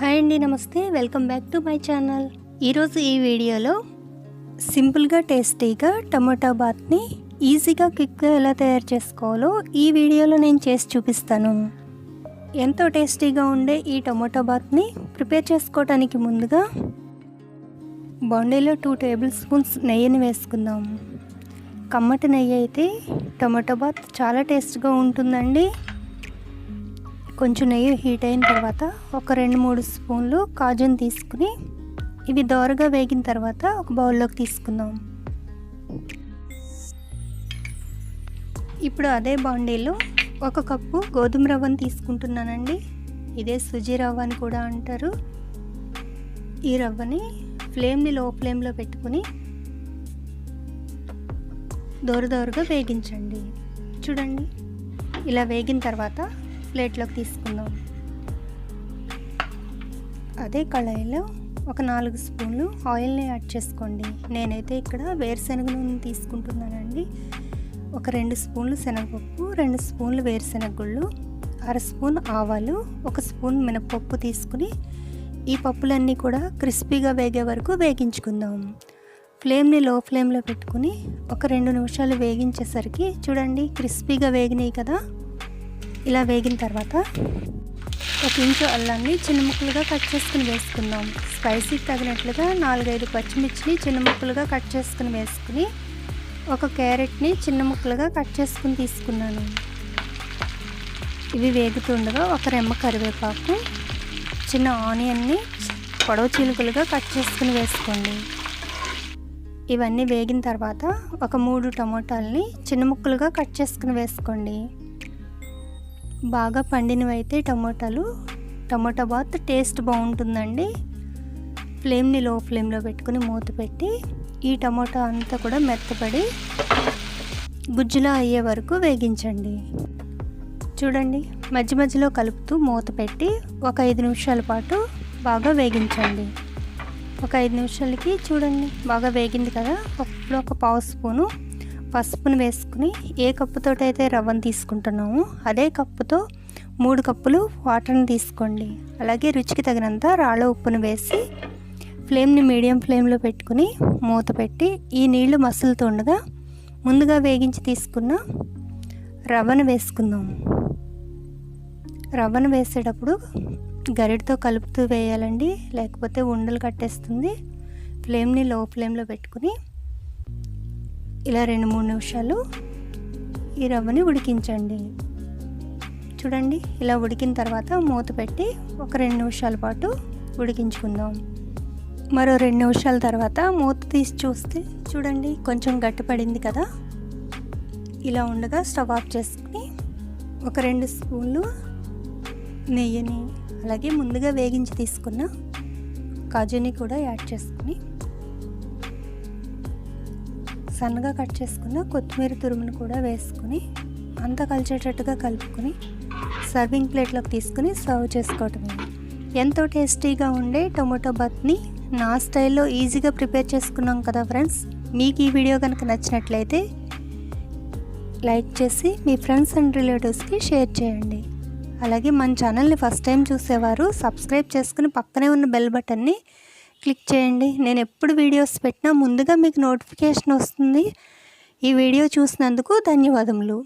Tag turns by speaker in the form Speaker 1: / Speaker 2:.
Speaker 1: Hi అండి నమస్తే. Welcome back to my channel. ఈరోజు ఈ వీడియోలో సింపుల్గా టేస్టీగా టమోటా బాత్ని ఈజీగా క్విక్గా ఎలా తయారు చేసుకోవాలో ఈ వీడియోలో నేను చేసి చూపిస్తాను. ఎంతో టేస్టీగా ఉండే ఈ టమోటా బాత్ని ప్రిపేర్ చేసుకోవడానికి ముందుగా బాండీలో టూ టేబుల్ స్పూన్స్ నెయ్యిని వేసుకుందాం. కమ్మటి నెయ్యి అయితే టమాటో బాత్ చాలా టేస్ట్గా ఉంటుందండి. కొంచెం నెయ్యి హీట్ అయిన తర్వాత ఒక రెండు మూడు స్పూన్లు కాజుని తీసుకుని ఇవి దోరగా వేగిన తర్వాత ఒక బౌల్లోకి తీసుకుందాం. ఇప్పుడు అదే బాండీలో ఒక కప్పు గోధుమ రవ్వని తీసుకుంటున్నానండి. ఇదే సుజీ రవ్వ అని కూడా అంటారు. ఈ రవ్వని ఫ్లేమ్ని లో ఫ్లేమ్లో పెట్టుకుని దోరదోరగా వేగించండి. చూడండి. ఇలా వేగిన తర్వాత ప్లేట్లోకి తీసుకుందాం. అదే కళాయిలో ఒక నాలుగు స్పూన్లు ఆయిల్ని యాడ్ చేసుకోండి. నేనైతే ఇక్కడ వేరుశనగ నూనె తీసుకుంటున్నానండి. ఒక రెండు స్పూన్లు శనగపప్పు రెండు స్పూన్లు వేరుశెనగ గుళ్ళు అర స్పూన్ ఆవాలు ఒక స్పూన్ మినపప్పు తీసుకుని ఈ పప్పులన్నీ కూడా క్రిస్పీగా వేగే వరకు వేగించుకుందాం. ఫ్లేమ్ని లో ఫ్లేమ్లో పెట్టుకుని ఒక రెండు నిమిషాలు వేగించేసరికి చూడండి క్రిస్పీగా వేగినాయి కదా. ఇలా వేగిన తర్వాత ఒక ఇంచు అల్లాన్ని చిన్న ముక్కలుగా కట్ చేసుకుని వేసుకుందాం. స్పైసీకి తగినట్లుగా నాలుగైదు పచ్చిమిర్చిని చిన్న ముక్కలుగా కట్ చేసుకుని వేసుకుని ఒక క్యారెట్ని చిన్న ముక్కలుగా కట్ చేసుకుని తీసుకున్నాను. ఇవి వేగుతుండగా ఒక రెమ్మ కరివేపాకు చిన్న ఆనియన్ని పొడవ చిలుకలుగా కట్ చేసుకుని వేసుకోండి. ఇవన్నీ వేగిన తర్వాత ఒక మూడు టమోటాలని చిన్న ముక్కలుగా కట్ చేసుకుని వేసుకోండి. బాగా పండినవైతే టమోటాలు. టమోటా బాత్ టేస్ట్ బాగుంటుందండి. ఫ్లేమ్ని లో ఫ్లేమ్లో పెట్టుకుని మూత పెట్టి ఈ టమోటా అంతా కూడా మెత్తపడి గుజ్జులా అయ్యే వరకు వేగించండి. చూడండి మధ్య మధ్యలో కలుపుతూ మూత పెట్టి ఒక ఐదు నిమిషాల పాటు బాగా వేగించండి. ఒక ఐదు నిమిషాలకి చూడండి బాగా వేగింది కదా? అప్పుడు ఒక పావు స్పూను పసుపును వేసుకుని ఏ కప్పుతో అయితే రవ్వను తీసుకుంటున్నామో అదే కప్పుతో మూడు కప్పులు వాటర్ని తీసుకోండి. అలాగే రుచికి తగినంత రాళ్ళ ఉప్పును వేసి ఫ్లేమ్ని మీడియం ఫ్లేమ్లో పెట్టుకుని మూత పెట్టి ఈ నీళ్ళు మసులుతుండగా ముందుగా వేగించి తీసుకున్న రవ్వను వేసుకుందాం. రవ్వను వేసేటప్పుడు గరిటతో కలుపుతూ వేయాలండి. లేకపోతే ఉండలు కట్టేస్తుంది. ఫ్లేమ్ని లో ఫ్లేమ్లో పెట్టుకుని ఇలా రెండు మూడు నిమిషాలు ఈ రవ్వని ఉడికించండి. చూడండి ఇలా ఉడికిన తర్వాత మూత పెట్టి ఒక రెండు నిమిషాల పాటు ఉడికించుకుందాం. మరో రెండు నిమిషాల తర్వాత మూత తీసి చూస్తే చూడండి కొంచెం గట్టిపడింది కదా. ఇలా ఉండగా స్టవ్ ఆఫ్ చేసుకుని ఒక రెండు స్పూన్లు నెయ్యిని అలాగే ముందుగా వేగించి తీసుకున్న కాజుని కూడా యాడ్ చేసుకుని సన్నగా కట్ చేసుకున్న కొత్తిమీర తురుమును కూడా వేసుకుని అంతా కలిసేటట్టుగా కలుపుకొని సర్వింగ్ ప్లేట్లోకి తీసుకుని సర్వ్ చేసుకోవటమే ఎంతో టేస్టీగా ఉండే టొమాటో బత్ని నా స్టైల్లో ఈజీగా ప్రిపేర్ చేసుకున్నాం కదా ఫ్రెండ్స్. మీకు ఈ వీడియో కనుక నచ్చినట్లయితే లైక్ చేసి మీ ఫ్రెండ్స్ అండ్ రిలేటివ్స్కి షేర్ చేయండి. అలాగే మన ఛానల్ని ఫస్ట్ టైం చూసేవారు సబ్స్క్రైబ్ చేసుకుని పక్కనే ఉన్న బెల్ బటన్ని క్లిక్ చేయండి. నేను ఎప్పుడు వీడియోస్ పెట్టినా ముందుగా మీకు నోటిఫికేషన్ వస్తుంది. ఈ వీడియో చూసినందుకు ధన్యవాదములు.